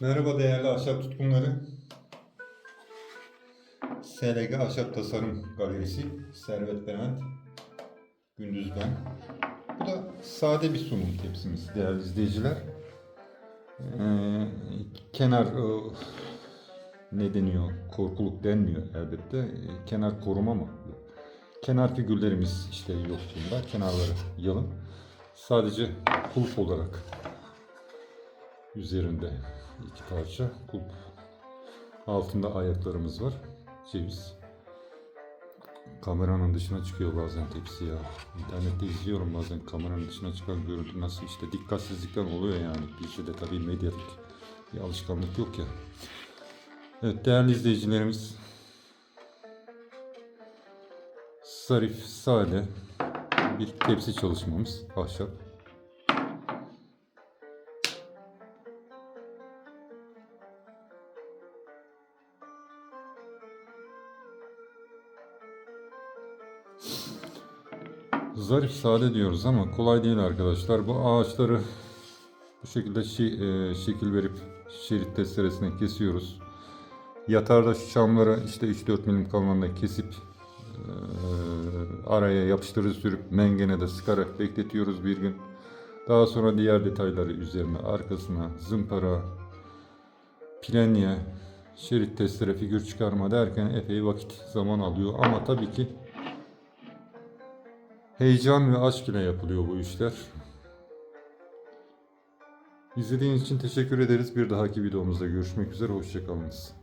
Merhaba değerli ahşap tutkunları. SLG Ahşap Tasarım Galerisi Servet Levent Gündüz ben. Bu da sade bir sunum tepsimiz değerli izleyiciler. Ee, kenar ne deniyor? Korkuluk denmiyor elbette. Ee, kenar koruma mı? Kenar figürlerimiz işte yok bunda. Kenarları yalın. Sadece kulp olarak üzerinde iki parça kulp. Altında ayaklarımız var. Ceviz. Kameranın dışına çıkıyor bazen tepsi ya. İnternette izliyorum bazen kameranın dışına çıkan görüntü nasıl işte dikkatsizlikten oluyor yani. Bizde de tabii medyatik bir alışkanlık yok ya. Evet değerli izleyicilerimiz. Zarif, sade bir tepsi çalışmamız ahşap. Zarif sade diyoruz ama kolay değil arkadaşlar. Bu ağaçları bu şekilde şi- e, şekil verip şerit testeresine kesiyoruz. Yatarda şu çamları işte 3-4 milim kalınlığında kesip e, araya yapıştırıcı sürüp mengene de sıkarak bekletiyoruz bir gün. Daha sonra diğer detayları üzerine arkasına zımpara, plenye, şerit testere figür çıkarma derken epey vakit zaman alıyor. Ama tabii ki Heyecan ve aşk ile yapılıyor bu işler. İzlediğiniz için teşekkür ederiz. Bir dahaki videomuzda görüşmek üzere. Hoşçakalınız.